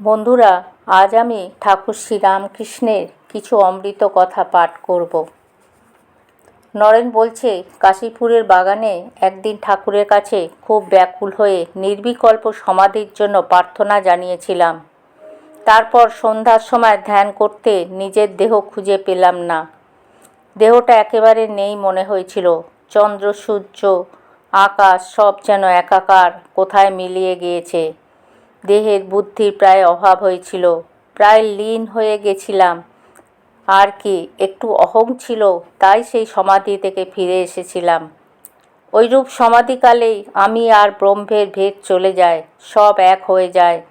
বন্ধুরা, আজ আমি ঠাকুর শ্রীরামকৃষ্ণের কিছু অমৃত কথা পাঠ করব। নরেন বলছে, কাশীপুরের বাগানে একদিন ঠাকুরের কাছে খুব ব্যাকুল হয়ে নির্বিকল্প সমাধির জন্য প্রার্থনা জানিয়েছিলাম। তারপর সন্ধ্যার সময় ধ্যান করতে নিজের দেহ খুঁজে পেলাম না। দেহটা একেবারে নেই মনে হয়েছিল। চন্দ্র, সূর্য, আকাশ সব যেন একাকার, কোথায় মিলিয়ে গিয়েছে। দেহের বুদ্ধির প্রায় অভাব হয়েছিল। প্রায় লীন হয়ে গেছিলাম। আর কি, একটু অহং ছিল, তাই সেই সমাধি থেকে ফিরে এসেছিলাম। ওইরূপ সমাধিকালেই আমি আর ব্রহ্মের ভেদ চলে যায়, সব এক হয়ে যায়।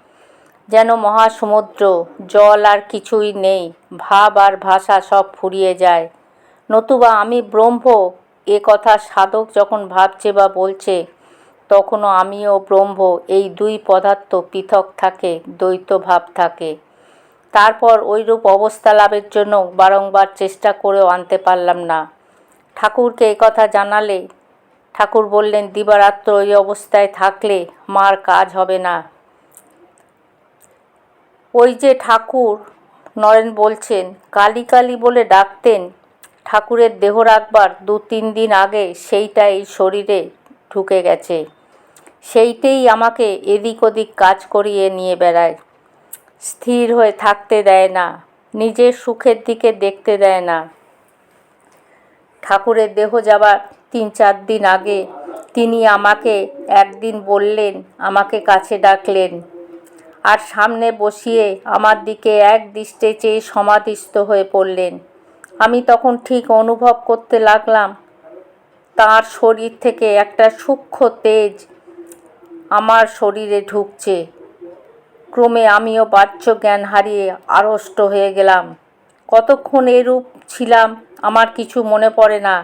যেন মহাসমুদ্র, জল আর কিছুই নেই, ভাব আর ভাষা সব ফুরিয়ে যায়। নতুবা আমি ব্রহ্ম, এ কথা সাধক যখন ভাবছে বা বলছে তখনও আমিও ব্রহ্ম এই দুই পদার্থ পৃথক থাকে দ্বৈত ভাব থাকে। তারপর ওইরূপ অবস্থা লাভের জন্য বারংবার চেষ্টা করেও আনতে পারলাম না। ঠাকুরকে কথা জানালে, ঠাকুর বললেন, দিবারাত্র ওই অবস্থায় থাকলে মার কাজ হবে না। ওই যে ঠাকুর নরেন বলছেন, কালী কালী বলে ডাকতেন, ঠাকুরের দেহ রাখবার দু তিন দিন আগে সেইটা এই শরীরে ঢুকে গেছে। সেইটেই আমাকে এদিক ওদিক কাজ করিয়ে নিয়ে বেড়ায়। স্থির হয়ে থাকতে দেয় না, নিজের সুখের দিকে দেখতে দেয় না। ঠাকুরের দেহ যাবার তিন চার দিন আগে তিনি আমাকে একদিন বললেন, আমাকে কাছে ডাকলেন। আর সামনে বসিয়ে আমার দিকে এক দৃষ্টে চেয়ে সমাধিস্থ হয়ে পড়লেন। আমি তখন ঠিক অনুভব করতে লাগলাম, তার শরীর থেকে একটা সূক্ষ্ম তেজ আমার শরীরে ঢুকছে। ক্রমে আমিও বাহ্য জ্ঞান হারিয়ে আড়ষ্ট হয়ে গেলাম। কতক্ষণ এরূপ ছিলাম আমার কিছু মনে পড়ে না।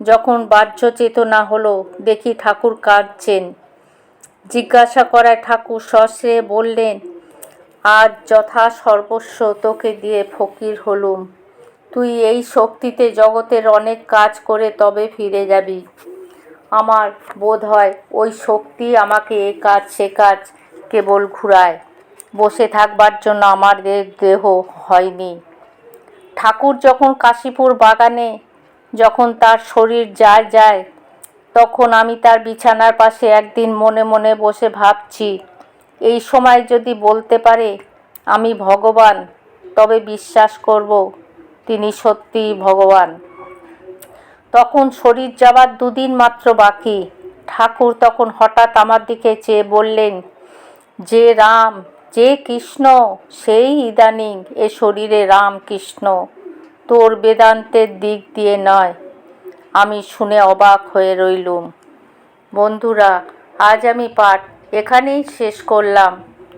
যখন বাহ্য চেতনা হলো, দেখি ঠাকুর কাঁদছেন। জিজ্ঞাসা করায় ঠাকুর সশ্রে বললেন, আজ যথা সর্বস্ব তোকে দিয়ে ফকির হলুম। তুই এই শক্তিতে জগতের অনেক কাজ করে তবে ফিরে যাবি। আমার বোধ হয় ওই শক্তি আমাকে এ কাজ, সে কাজ কেবল ঘুরায়। বসে থাকবার জন্য আমার দেহ হয়নি। ঠাকুর যখন কাশীপুর বাগানে যখন তার শরীর যায় যায়, তখন আমি তার বিছানার পাশে একদিন মনে মনে বসে ভাবছি, এই সময় যদি বলতে পারে আমি ভগবান, তবে বিশ্বাস করব তিনি সত্যিই ভগবান। তখন শরীর যাবার দুদিন মাত্র বাকি। ঠাকুর তখন হঠাৎ আমার দিকে চেয়ে বললেন, যে রাম, যে কৃষ্ণ, সেই ইদানিং এ শরীরে রাম কৃষ্ণ। তোর বেদান্তের দিক দিয়ে নয়। আমি শুনে অবাক হয়ে রইলুম। বন্ধুরা, আজ আমি পাঠ এখানেই শেষ করলাম।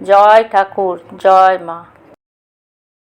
জয় ঠাকুর, জয় মা।